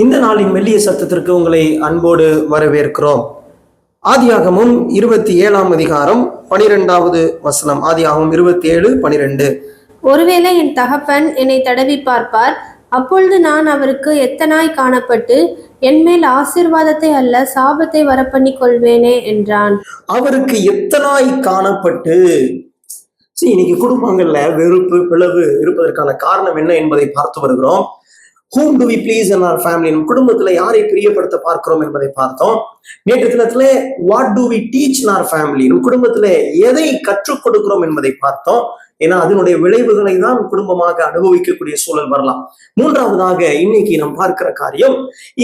இந்த நாளின் மெல்லிய சத்தத்திற்கு உங்களை அன்போடு வரவேற்கிறோம். ஆதியாகமும் இருபத்தி ஏழாம் அதிகாரம் பனிரெண்டாவது வசனம். ஆதியாகமும் இருபத்தி ஏழு பனிரெண்டு. ஒருவேளை என் தகப்பன் என்னை தடவி பார்ப்பார். அப்பொழுது நான் அவருக்கு எத்தனாய் காணப்பட்டு என்மேல் ஆசீர்வாதத்தை அல்ல சாபத்தை வரப்பண்ணிக் கொள்வேனே என்றான். அவருக்கு எத்தனாய் காணப்பட்டு? இன்னைக்கு குடும்பங்கள்ல வெறுப்பு பிளவு இருப்பதற்கான காரணம் என்ன என்பதை பார்த்து வருகிறோம். Whom do we please in our family நம் குடும்பத்துல யாரை பிரியப்படுத்த பார்க்கிறோம் என்பதை பார்த்தோம். நேற்று தினத்தில் what do we teach in our family நம் குடும்பத்துல எதை கற்றுக் கொடுக்கிறோம் என்பதை பார்த்தோம். ஏன்னா அதனுடைய விளைவுகளை தான் குடும்பமாக அனுபவிக்கக்கூடிய சூழல் வரலாம். மூன்றாவதாக இன்னைக்கு நாம் பார்க்கிற காரியம்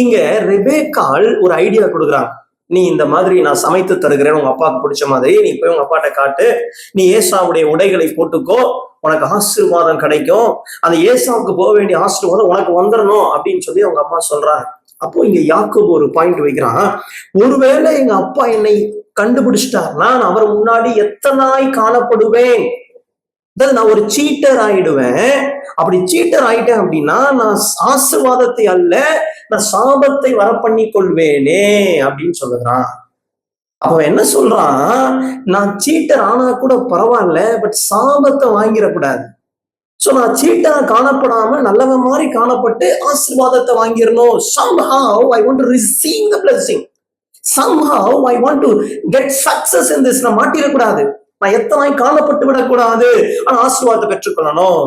இங்க ரெபேக்கால் ஒரு ஐடியா கொடுக்குறாங்க. நீ இந்த மாதிரி நான் சமைத்து தருகிறேன் உங்க அப்பாவுக்கு பிடிச்ச மாதிரி நீ போய் உங்க அப்பாட்ட காட்டு. நீ ஏசாவுடைய உடைகளை போட்டுக்கோ உனக்கு ஆசீர்வாதம் கிடைக்கும். அந்த ஏசாவுக்கு போக வேண்டிய ஆசீர்வாதம் உனக்கு வந்துடணும் அப்படின்னு சொல்லி அவங்க அம்மா சொல்றாங்க. அப்போ இங்க யாக்கோபு ஒரு பாயிண்ட் வைக்கிறான். ஒருவேளை எங்க அப்பா என்னை கண்டுபிடிச்சிட்டாருன்னா நான் அவர் முன்னாடி எத்தனாய் காணப்படுவேன்? அதாவது நான் ஒரு சீட்டர் ஆயிடுவேன். அப்படி சீட்டர் ஆயிட்டேன் அப்படின்னா நான் ஆசிர்வாதத்தை அல்ல நான் சாபத்தை வர பண்ணி கொள்வேனே அப்படின்னு சொல்லுறான் அப்ப என்ன சொல்றான்? நான் சீட்டர் ஆனா கூட பரவாயில்ல பட் சாபத்தை வாங்கிடக்கூடாது. சோ நான் சீட்டரா காணப்படாம நல்லவன் மாதிரி காணப்பட்டு ஆசிர்வாதத்தை வாங்கிடணும். Somehow I want to receive the blessing. Somehow I want to get success in this நான் மாட்டிடக்கூடாது. நான் எத்தனை காணப்பட்டு விடக்கூடாது? ஆனா ஆசீர்வாதத்தை பெற்றுக்கொள்ளணும்.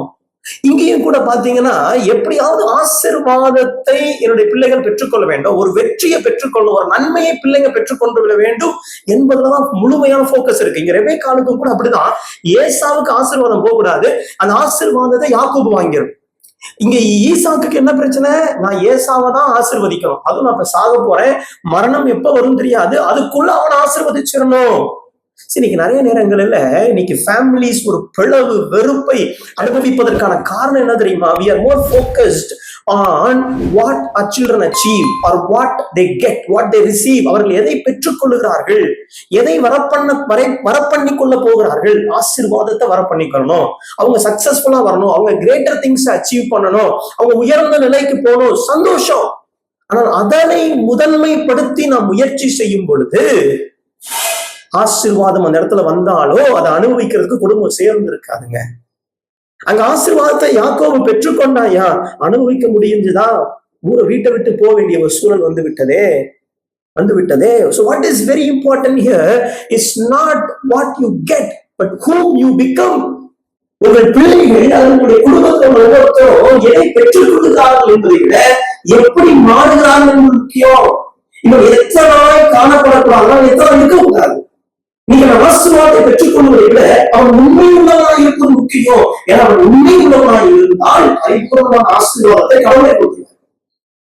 இங்கேயும் கூட பாத்தீங்கன்னா எப்படியாவது ஆசீர்வாதத்தை என்னுடைய பிள்ளைகள் பெற்றுக்கொள்ள வேண்டும். ஒரு வெற்றியை பெற்றுக்கொள்ளும் ஒரு நன்மையை பிள்ளைங்க பெற்றுக்கொண்டு விட வேண்டும் என்பதுலதான் முழுமையான போக்கஸ் இருக்கு. இங்க ரெபே காலுக்கும் கூட அப்படிதான். ஏசாவுக்கு ஆசீர்வாதம் போகக்கூடாது. அந்த ஆசீர்வாதத்தை யாக்கோபு வாங்கிடும் இங்க ஈசாக்கு என்ன பிரச்சனை? நான் ஏசாவை தான் ஆசிர்வதிக்கணும். அதுவும் நான் இப்ப சாக போறேன். மரணம் எப்ப வரும் தெரியாது. அதுக்குள்ள அவனை ஆசிர்வதிச்சிடணும். இன்னைக்கு நிறைய நேரங்களில் இன்னைக்கு ஃபேமிலிஸ் ஒரு பிளவு வெறுப்பை அனுபவிப்பதற்கான காரணம் என்ன தெரியுமா? We are more focused on what our children achieve or what they get what they receive அவர்கள் எதை பெற்றுக்கொள்ளுகிறார்கள்? எதை வரப்பண்ண வரை வரப்பண்ணி கொள்ள போகிறார்கள்? ஆசீர்வாதத்தை வரப்பண்ணிக்கணும். அவங்க சக்சஸ்ஃபுல்லா வரணும். அவங்க கிரேட்டர் திங்ஸ் அச்சீவ் பண்ணணும். அவங்க உயர்ந்த நிலைக்கு போகணும். சந்தோஷம். ஆனால் அதனை முதன்மைப்படுத்தி நாம் முயற்சி செய்யும் பொழுது ஆசீர்வாதம் அந்த இடத்துல வந்தாலோ அதை அனுபவிக்கிறதுக்கு குடும்பம் சேர்ந்து இருக்காதுங்க அங்க ஆசிர்வாதத்தை யாக்கோபு பெற்றுக்கொண்டாயா? அனுபவிக்க முடியுதுதான் ஊரை வீட்டை விட்டு போக வேண்டிய ஒரு சூழல் வந்து விட்டதே வந்து விட்டதே so what is very important here is not what you get but whom you become உங்கள் பிள்ளைகள் அதனுடைய குடும்பத்தை ஒவ்வொருத்தரும் எதை பெற்றுக் கொடுக்கிறார்கள் என்பதை விட எப்படி மாறுகிறார்கள் முக்கியம். இன்னும் எத்தனாய் காணப்படக்கூடாது எத்தனை இருக்கக்கூடாது. நீங்க ஆசீர்வாதத்தை பெற்றுக் கொள்வதை விட அவன் உண்மை உள்ளவனாக இருப்பது முக்கியம்? ஏன்னா அவன் உண்மை உள்ளவனாக இருந்தால் பரிபூர்ணமான ஆசீர்வாதத்தை கடவுளை கொடுக்கிறார்.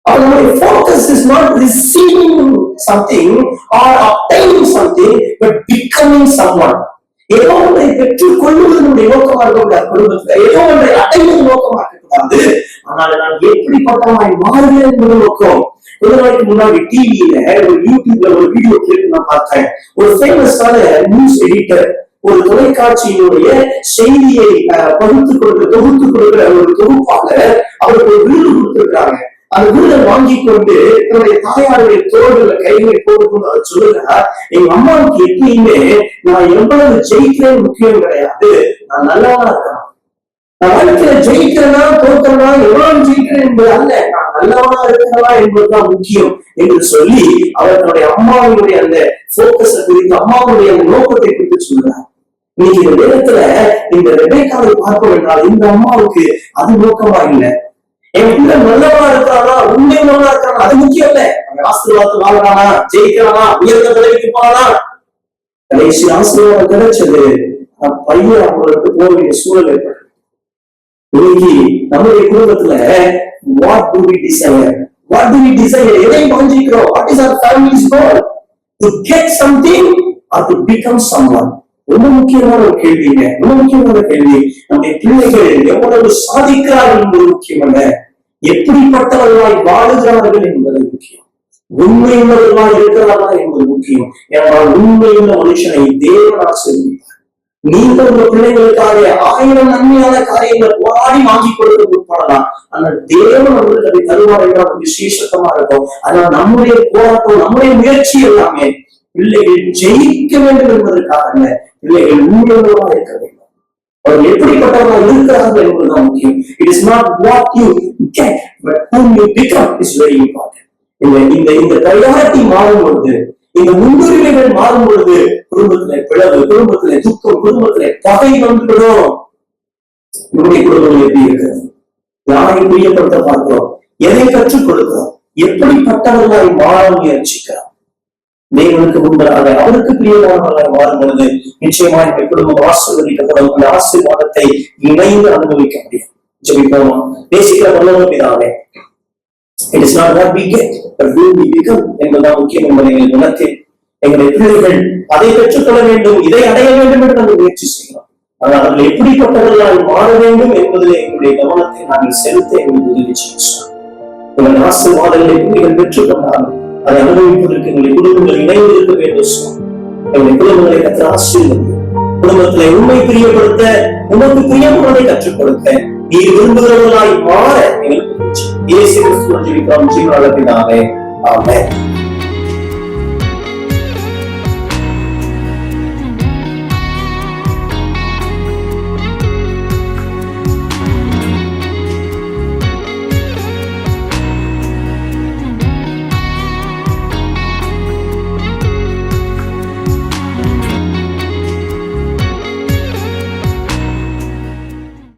அவனுடைய focus is not receiving something or obtaining something but becoming someone. ஏதோ ஒன்றை பெற்றுக் கொள்வதனுடைய நோக்கமாக இருக்கக்கூடாது குடும்பத்துல ஏதோ ஒன்றை அடைவது நோக்கமாக இருக்கக்கூடாது ஆனால் நான் எப்படிப்பட்டவனாய் மாறுகிறேன் என்பது நோக்கம் கொஞ்ச நாளைக்கு முன்னாடி டிவியில ஒரு யூடியூப்ல ஒரு வீடியோ கிளிப் நான் பார்த்தேன். ஒரு ஃபேமஸான நியூஸ் எடிட்டர் ஒரு தொலைக்காட்சியினுடைய செய்தியை பகுத்து கொடுக்க தொகுத்து கொடுக்கிற ஒரு தொகுப்பாளர் அவருக்கு ஒரு விருது கொடுத்திருக்காங்க அந்த விருதை வாங்கி கொண்டு தன்னுடைய தாயாருடைய தோள்களை கைகளை போட்டுக்கொண்டு அவர் சொல்லுகிறார் எங்க அம்மாவுக்கு எப்பயுமே நான் எவ்வளவு ஜெயிக்கிறேன் முக்கியம் கிடையாது. நான் நல்லா தான் இருக்கேன் நான் வாழ்க்கையில ஜெயிக்கிறேனா தோக்கிறனா எவ்வளவு ஜெயிக்கிறேன் என்பது அல்ல. நான் நல்லவனா இருக்கிறனா என்பதுதான் முக்கியம் என்று சொல்லி அவர் தன்னுடைய அம்மாவினுடைய அந்த போக்கஸ குறித்து அம்மாவுடைய அந்த நோக்கத்தை குறித்து சொல்றார். இன்னைக்கு இந்த நேரத்துல இந்த ரெபேக்காவை பார்ப்போம் என்றால் இந்த அம்மாவுக்கு அது நோக்கமா இல்லை? என் பிள்ளை நல்லவனா இருக்கிறானா? உண்மையுள்ளவனா இருக்கிறானா? அது முக்கியம் இல்ல. அவன் ஆசீர்வாதத்தை வாங்குறானா ஜெயிக்கிறானா? உயர்ந்த நிலைக்கு போறானா? கடைசி ஆசீர்வாதம் கிடைச்சது. பையன் அவங்களுக்கு போக வேண்டிய சூழல் ஏற்பட்டது. இன்னைக்கு நம்முடைய குடும்பத்துல what do we desire what do we desire எதை வாஞ்சிக்கிறோம்? What is our family's goal to get something or to become someone ரொம்ப முக்கியமான ஒரு கேள்விங்க ரொம்ப முக்கியமான கேள்வி. நம்முடைய பிள்ளைகள் எவ்வளவு சாதிக்கிறார்கள் என்பது முக்கியமல்ல. எப்படிப்பட்டவர்களாய் வாழுகிறார்கள் என்பது முக்கியம். உண்மையுள்ளவர்களாய் இருக்கிறார்களா என்பது முக்கியம். ஏனால் உண்மையுள்ள மனுஷனை தேவனாக ஆசீர்வதிப்பார் நீங்க உங்க பிள்ளைகளுக்காக ஆயிரம் நன்மையான காரியங்களை போராடி வாங்கி கொடுக்க முற்படலாம் ஆனால் தேவன் உங்களுக்கு அதை தருவார் என்றால் ஒரு இருக்கும். ஆனால் நம்முடைய போராட்டம் நம்முடைய முயற்சி எல்லாமே பிள்ளைகள் ஜெயிக்க வேண்டும் என்பதற்காக பிள்ளைகள் உண்மையுள்ளவா இருக்க வேண்டும். அவர் எப்படிப்பட்டவர்கள் இருக்கிறார்கள் என்பதுதான் முக்கியம். It is not what you get but whom you become is very important இந்த இந்த இந்த ப்ரையாரிட்டி மாறும் பொழுது இந்த முன்னுரிமைகள் மாறும் பொழுது குடும்பத்திலே பிளவு குடும்பத்திலே துக்கம் குடும்பத்திலே பகை வந்துவிடும். நம்முடைய குடும்பங்கள் எப்படி இருக்கிறது? யாரை பிரியப்படுத்த பார்க்கிறோம்? எதை கற்றுக் கொடுக்கிறோம்? எப்படிப்பட்டவர்களாய் மாற முயற்சிக்கிறோம் தேவனுக்கு முன்பதாக அவருக்கு பிரியமானவர்களாய் மாறும் பொழுது நிச்சயமா இந்த குடும்பம் ஆசீர்வதிக்கப்படும் அந்த ஆசீர்வாதத்தை இணைந்து அனுபவிக்க முடியும். ஜெபிப்போமா? பேசிக்கிற வல்லவ பிதாவே. It is not what we get விரும்பி who என்பதுதான் முக்கியம் என்பதை எங்கள் உணர்த்தி எங்களுடைய பிள்ளைகள் அதை பெற்றுக்கொள்ள வேண்டும் இதை அடைய வேண்டும் என்று நாங்கள் முயற்சி செய்கிறோம். ஆனால் அவர்கள் எப்படிப்பட்டவர்களால் மாற வேண்டும் என்பதில் எங்களுடைய கவனத்தை நாங்கள் செலுத்த எங்களுக்கு உதவி செய்கிறோம் உங்கள் ஆசீர்வாதங்களை நீங்கள் பெற்றுக்கொண்டாலும் அதை அனுபவிப்பதற்கு எங்களுடைய குடும்பங்கள் இணைந்து இருக்க வேண்டும். சுவாமி. எங்களுடைய குடும்பங்களை கற்று ஆசீர்வது குடும்பத்திலே உண்மை பிரியப்படுத்த உனக்கு பிரியமானதை கற்றுக் கொடுக்க நீ விரும்புகிறவர்களாய் மாற எங்களுக்கு ये सिर्फ़ सोचने का मुझे वाला के नाम है। आमेन